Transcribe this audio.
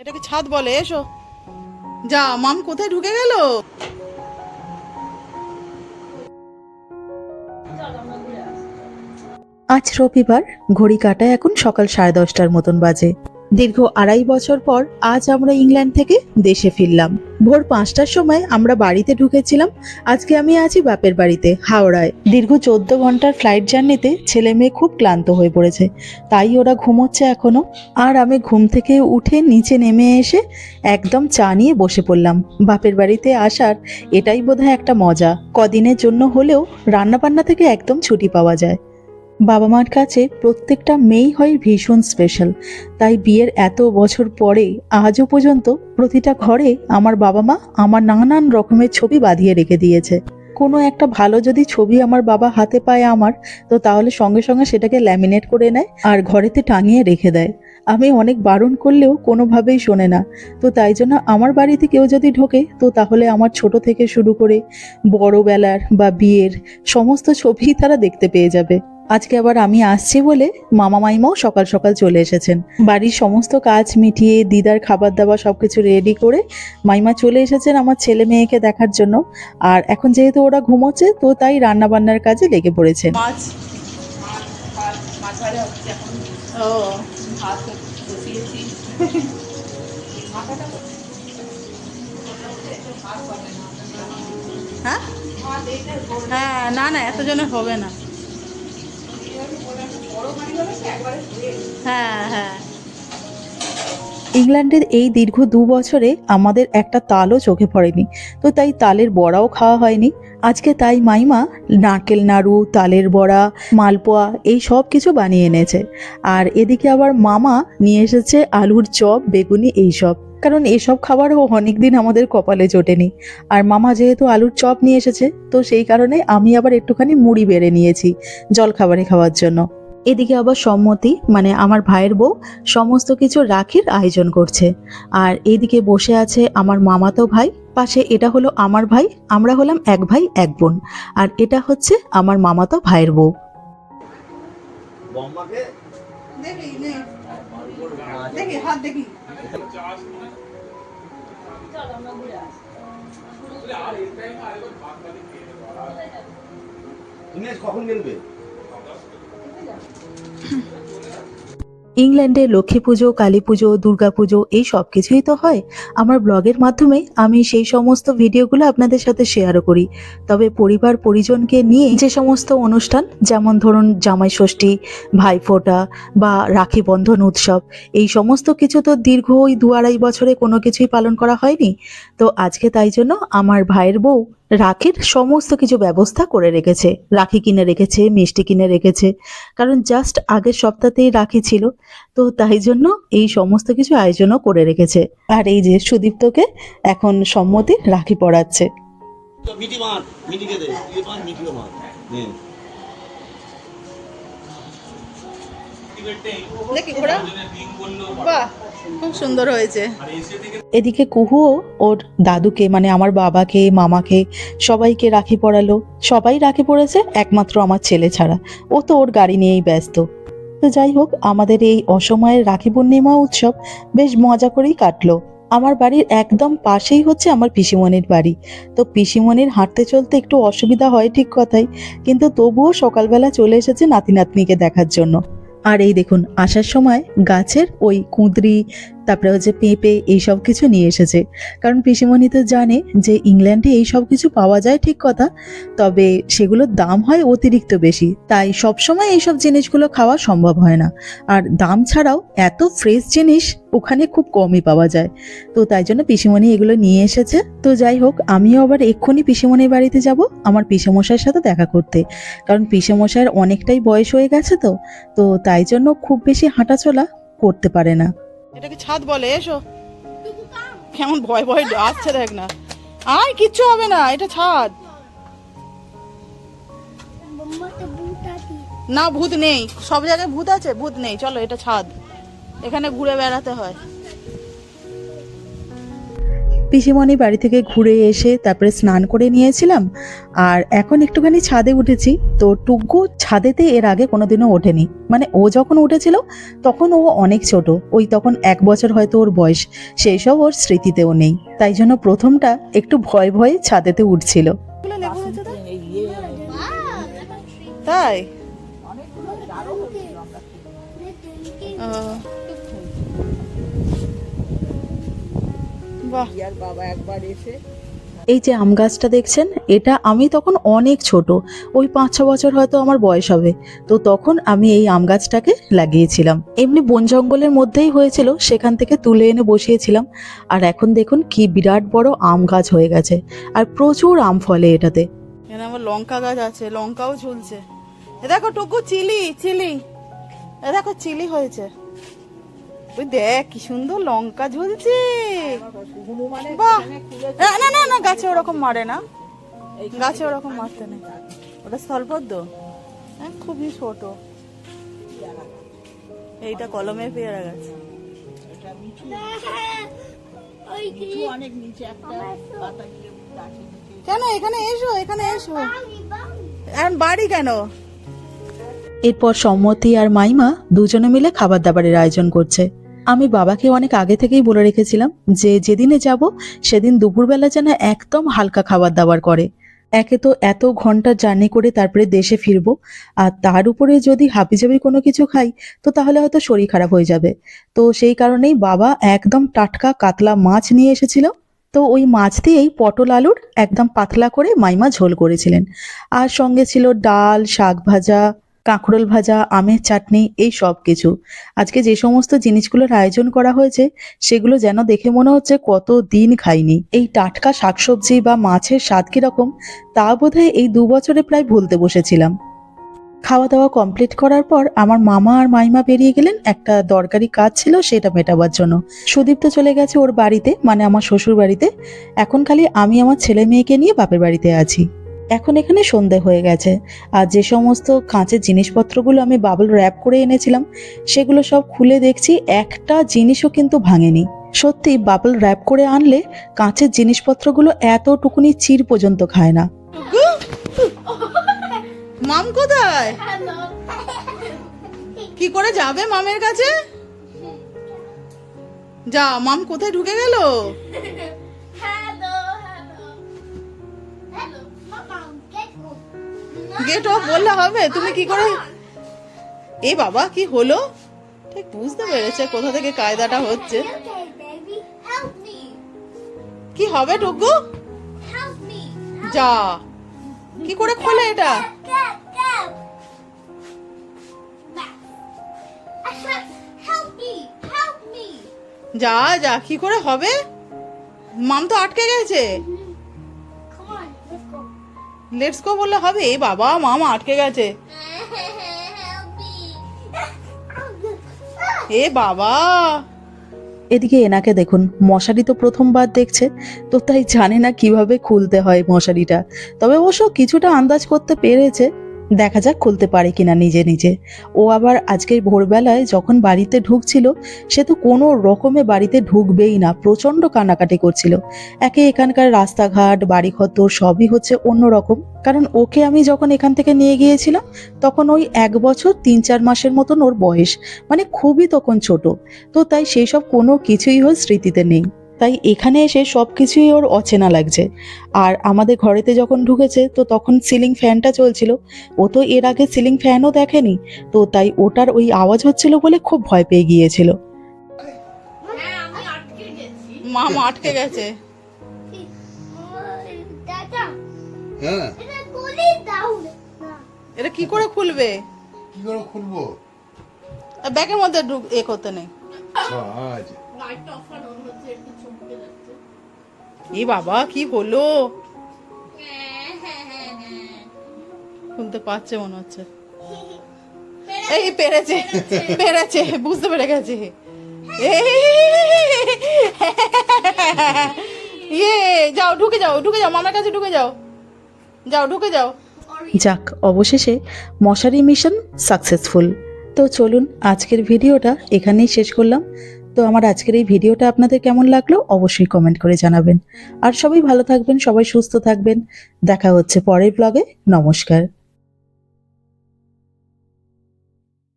এটাকে ছাদ বলে, এসো। যা, মাম কোথায় ঢুকে গেল? আজ রবিবার, ঘড়ি কাটায় এখন সকাল সাড়ে দশটার মতন বাজে। দীর্ঘ আড়াই বছর পর আজ আমরা ইংল্যান্ড থেকে দেশে ফিরলাম। ভোর পাঁচটার সময় আমরা বাড়িতে ঢুকেছিলাম। আজকে আমি আছি বাপের বাড়িতে, হাওড়ায়। দীর্ঘ চোদ্দ ঘণ্টার ফ্লাইট জার্নিতে ছেলে মেয়ে খুব ক্লান্ত হয়ে পড়েছে। তাই ওরা ঘুমোচ্ছে এখনও। আর আমি ঘুম থেকে উঠে নিচে নেমে এসে একদম চা নিয়ে বসে পড়লাম। বাপের বাড়িতে আসার এটাই বোধহয় একটা মজা। কদিনের জন্য হলেও রান্নাবান্না থেকে একদম ছুটি পাওয়া যায়। বাবা মার কাছে প্রত্যেকটা মেয়েই হয় ভীষণ স্পেশাল তাই বিয়ের এত বছর পরে, আজও পর্যন্ত প্রতিটা ঘরে আমার বাবা মা আমার নানান রকমের ছবি বাঁধিয়ে রেখে দিয়েছে। কোনো একটা ভালো যদি ছবি আমার বাবা হাতে পায় আমার, তো তাহলে সঙ্গে সঙ্গে সেটাকে ল্যামিনেট করে নেয় আর ঘরেতে টাঙিয়ে রেখে দেয়। আমি অনেক বারণ করলেও কোনোভাবেই শোনে না। তো তাই জন্য আমার বাড়িতে কেউ যদি ঢোকে, তো তাহলে আমার ছোট থেকে শুরু করে বড়বেলার বা বিয়ের সমস্ত ছবি তারা দেখতে পেয়ে যাবে। আজকে আবার আমি আসছি বলে মামা মাইমাও সকাল সকাল চলে এসেছেন বাড়ির সমস্ত কাজ মিটিয়ে দিদার খাবার দাবার সব কিছু রেডি করে মাইমা চলে এসেছেন আমার ছেলে মেয়েকে দেখার জন্য আর এখন যেহেতু ওরা ঘুমোচ্ছে তো তাই রান্না বান্নার কাজে লেগে পড়েছেন হ্যাঁ হ্যাঁ না না এতজনের হবে না হ্যাঁ হ্যাঁ। ইংল্যান্ডের এই দীর্ঘ দু বছরে আমাদের একটা তালও চোখে পড়েনি। তো তাই তালের বড়াও খাওয়া হয়নি। আজকে তাই মাইমা নারকেল নাড়ু, তালের বড়া, মালপোয়া এই সব কিছু বানিয়ে এনেছে। আর এদিকে আবার মামা নিয়ে এসেছে আলুর চপ, বেগুনি এই সব। কারণ এসব খাবারও অনেকদিন আমাদের কপালে জোটেনি। আর মামা যেহেতু আলুর চপ নিয়ে এসেছে, তো সেই কারণে আমি আবার একটুখানি মুড়ি বেড়ে নিয়েছি জল খাবারে খাওয়ার জন্য। এদিকে আবার সম্মতি মানে আমার ভাইয়ের বউ সমস্ত কিছু রাখির আয়োজন করছে। আর এদিকে বসে আছে আমার মামাতো ভাই পাশে এটা হলো আমার ভাই আমরা হলাম এক ভাই এক বোন। আর এটা হচ্ছে আমার মামাতো ভাইয়ের বউ। দেখি হাত দেখি। কখন বেরোবে ইংল্যান্ডে লক্ষ্মী পুজো, কালী পুজো, দুর্গা পুজো, এই সব কিছুই তো হয়। আমার ব্লগের মাধ্যমে আমি সেই সমস্ত ভিডিওগুলো আপনাদের সাথে শেয়ারও করি। তবে পরিবার, পরিজনকে নিয়ে যে সমস্ত অনুষ্ঠান, যেমন ধরুন জামাই ষষ্ঠী ভাইফোঁটা বা রাখি বন্ধন উৎসব, এই সমস্ত কিছু তো দীর্ঘ ওই দু আড়াই বছরে কোনো কিছুই পালন করা হয়নি। তো আজকে তাই জন্য আমার ভাইয়ের বউ রাখির সমস্ত কিছু ব্যবস্থা করে রেখেছে। রাখি কিনে রেখেছে মিষ্টি কিনে রেখেছে। কারণ জাস্ট আগের সপ্তাহতেই রাখি ছিল। তো তাই জন্য এই সমস্ত কিছু আয়োজনও করে রেখেছে। আর এই যে সুদীপ্তকে এখন সম্মতি রাখি পড়াচ্ছে। দেখি বাহ। খুব সুন্দর হয়েছে। এদিকে কুহুও ওর দাদুকে মানে আমার বাবাকে, মামাকে, সবাইকে রাখি পড়ালো সবাই রাখি পড়েছে একমাত্র আমার ছেলে ছাড়া। ও তো ওর গাড়ি নিয়েই ব্যস্ত। তো যাই হোক, আমাদের এই অসময়ের রাখি পূর্ণিমা উৎসব বেশ মজা করেই কাটলো। আমার বাড়ির একদম পাশেই হচ্ছে আমার পিসিমণির বাড়ি। তো পিসিমণির হাঁটতে চলতে একটু অসুবিধা হয় ঠিক কথাই, কিন্তু তবুও সকালবেলা চলে এসেছে নাতি নাতনিকে দেখার জন্য। আর এই দেখুন আসার সময় গাছের ওই কুঁদরি তারপরে হচ্ছে পেঁপে এই সব কিছু নিয়ে এসেছে। কারণ পিসিমণি তো জানে যে ইংল্যান্ডে এই সব কিছু পাওয়া যায় ঠিক কথা, তবে সেগুলোর দাম হয় অতিরিক্ত বেশি। তাই সবসময় এইসব জিনিসগুলো খাওয়া সম্ভব হয় না। আর দাম ছাড়াও এত ফ্রেশ জিনিস ওখানে খুব কমই পাওয়া যায়। তো তাই জন্য পিসিমণি এগুলো নিয়ে এসেছে। তো যাই হোক, আমিও আবার এক্ষুনি পিসিমণির বাড়িতে যাব আমার পিসেমশাইয়ের সাথে দেখা করতে। কারণ পিসেমশাইয়ের অনেকটাই বয়স হয়ে গেছে তো তো তাই জন্য খুব বেশি হাঁটাচলা করতে পারে না। এটাকে ছাদ বলে, এসো। কেমন ভয় ভয় আসছে দেখ না। আয় কিচ্ছু হবে না, এটা ছাদ। না, ভূত নেই। সব জায়গায় ভূত আছে, ভূত নেই। চলো, এটা ছাদ। এখানে ঘুরে বেড়াতে হয়। পিসিমণি বাড়ি থেকে ঘুরে এসে তারপরে স্নান করে নিয়েছিলাম। আর এখন একটুখানি ছাদে উঠেছি। তো টুকু ছাদেতে এর আগে কোনোদিনও ওঠেনি। মানে ও যখন উঠেছিল তখন ও অনেক ছোট। ওই তখন এক বছর হয়তো ওর বয়স। সেই সব ওর স্মৃতিতেও নেই। তাই জন্য প্রথমটা একটু ভয় ভয়ে ছাদেতে উঠছিল। এগুলো তাই ও। বাহ এই যে আম গাছটা দেখছেন এটা আমি তখন অনেক ছোট ওই পাঁচ ছ বছর হয়তো আমার বয়স হবে। তো তখন আমি এই আম গাছটাকে লাগিয়েছিলাম। এমনি বন জঙ্গলের মধ্যেই হয়েছিল সেখান থেকে তুলে এনে বসিয়েছিলাম। আর এখন দেখুন কি বিরাট বড় আম গাছ হয়ে গেছে আর প্রচুর আম ফলে এটাতে। আমার লঙ্কা গাছ আছে লঙ্কাও ঝুলছে। দেখো টুকু চিলি চিলি। দেখো চিলি হয়েছে। ওই দেখ কি সুন্দর লঙ্কা ঝুলছে। বাহ! না না না না গাছে ওরকম মারে না। গাছে ওরকম মারতে নেই। ওটা স্থলপদ্ম। হ্যাঁ খুবই ছোট। এইটা কলমের পেয়ারা গাছ। কেন? এখানে এসো এখানে এসো। এখন বাড়ি কেন? এরপর সম্মতি আর মাইমা দুজনে মিলে খাবার দাবারের আয়োজন করছে। আমি বাবাকে অনেক আগে থেকেই বলে রেখেছিলাম যে যেদিনে যাব, সেদিন দুপুরবেলা যেন একদম হালকা খাবার দাবার করে। একে তো এত ঘণ্টা জার্নি করে তারপরে দেশে ফিরবো, আর তার উপরে যদি হাবিজাবি কোনো কিছু খাই, তো তাহলে হয়তো শরীর খারাপ হয়ে যাবে। তো সেই কারণেই বাবা একদম টাটকা কাতলা মাছ নিয়ে এসেছিল। তো ওই মাছ দিয়েই পটল আলুর একদম পাতলা করে মাইমা ঝোল করেছিলেন। আর সঙ্গে ছিল ডাল, শাক ভাজা কাঁকরোল ভাজা, আমের চাটনি, এই সব কিছু। আজকে যে সমস্ত জিনিসগুলোর আয়োজন করা হয়েছে, সেগুলো যেন দেখে মনে হচ্ছে কত দিন খাইনি। এই টাটকা শাকসবজি বা মাছের স্বাদ কীরকম তা বোধহয় এই দু বছরে প্রায় ভুলতে বসেছিলাম। খাওয়া দাওয়া কমপ্লিট করার পর আমার মামা আর মাইমা বেরিয়ে গেলেন। একটা দরকারি কাজ ছিল, সেটা মেটাবার জন্য। সুদীপ তো চলে গেছে ওর বাড়িতে মানে আমার শ্বশুর বাড়িতে এখন খালি আমি আমার ছেলে মেয়েকে নিয়ে বাপের বাড়িতে আছি। এখন এখানে সন্ধে হয়ে গেছে। আর যে সমস্ত কাঁচের জিনিসপত্রগুলো আমি বাবল র্যাপ করে এনেছিলাম সেগুলো সব খুলে দেখছি একটা জিনিসও কিন্তু ভাঙেনি। সত্যি বাবল র্যাপ করে আনলে কাঁচের জিনিসপত্রগুলো এতটুকুনি চির পর্যন্ত খায় না। মাম কোথায়? কি করে যাবে মামের কাছে? যা মাম কোথায় ঢুকে গেল? গেট অফ বললে হবে তুমি কি করে এ বাবা কি হলো? ঠিক বুঝতে পেরেছে কোথা থেকে কায়দাটা হচ্ছে. কি হবে টুকু? যা। কি করে খোলে এটা? Me. যা যা কি করে হবে? মাম তো আটকে গেছে। লেটস গো বললে হবে। বাবা, মামা আটকে গেছে। এ বাবা। এদিকে এনাকে দেখুন, মশারি তো প্রথমবার দেখছে, তো তাই জানে না কীভাবে খুলতে হয় মশারিটা। তবে অবশ্য কিছুটা আন্দাজ করতে পেরেছে। দেখা যাক খুলতে পারে কিনা নিজে নিজে। ও আবার আজকের ভোরবেলায় যখন বাড়িতে ঢুকছিল, সে তো কোনো রকমে বাড়িতে ঢুকবেই না, প্রচণ্ড কান্নাকাটি করছিল। একে এখানকার রাস্তাঘাট, বাড়িঘর তোর সবই হচ্ছে অন্যরকম কারণ ওকে আমি যখন এখান থেকে নিয়ে গিয়েছিলাম, তখন ওই এক বছর, তিন চার মাসের মতন ওর বয়স। মানে খুবই তখন ছোট। তো তাই সেই সব কোনো কিছুই ওর স্মৃতিতে নেই। তাই এখানে এসে সব কিছুই ওর অচেনা লাগছে। আর আমাদের ঘরেতে যখন ঢুকেছে তো তখন সিলিং ফ্যানটা চলছিল। ও তো এর আগে সিলিং ফ্যানও দেখেনি তো তাই ওটার ওই আওয়াজ হচ্ছিল বলে খুব ভয় পেয়ে গিয়েছিল। মাম আটকে গেছে। হ্যাঁ. এটা কি করে খুলবে? কি করে খুলবো? ব্যাগের মধ্যে ঢুক এ করতে নেই। এ বাবা কি হলো? শুনতে পাচ্ছে মনে হচ্ছে। এই পেরেছে পেরেছে। বুঝতে পেরে গেছে। ইয়ে যাও ঢুকে যাও ঢুকে যাও মামার কাছে ঢুকে যাও। যাও ঢুকে যাও। যাক অবশেষে মশারি মিশন সাকসেসফুল। তো চলুন আজকের ভিডিওটা এখানেই শেষ করলাম। তো আমার আজকের এই ভিডিওটা আপনাদের কেমন লাগল অবশ্যই কমেন্ট করে জানাবেন। আর সবাই ভালো থাকবেন, সবাই সুস্থ থাকবেন। দেখা হচ্ছে পরের ব্লগে নমস্কার।